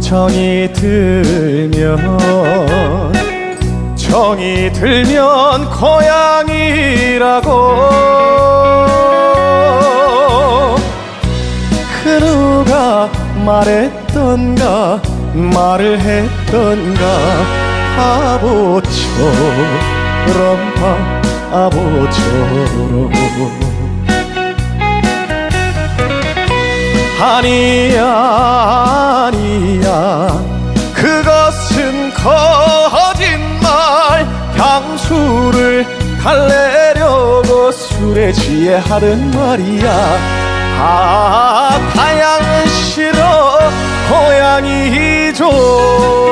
정이 들면 정이 들면 고향이라고. 그 누가 말했던가 말을 했던가. 바보처럼 바보처럼 아니야 아니야. 그것은 거짓말. 향수를 달래려고 술에 취해 하는 말이야. 아 타양은 싫어. 고향이 좋아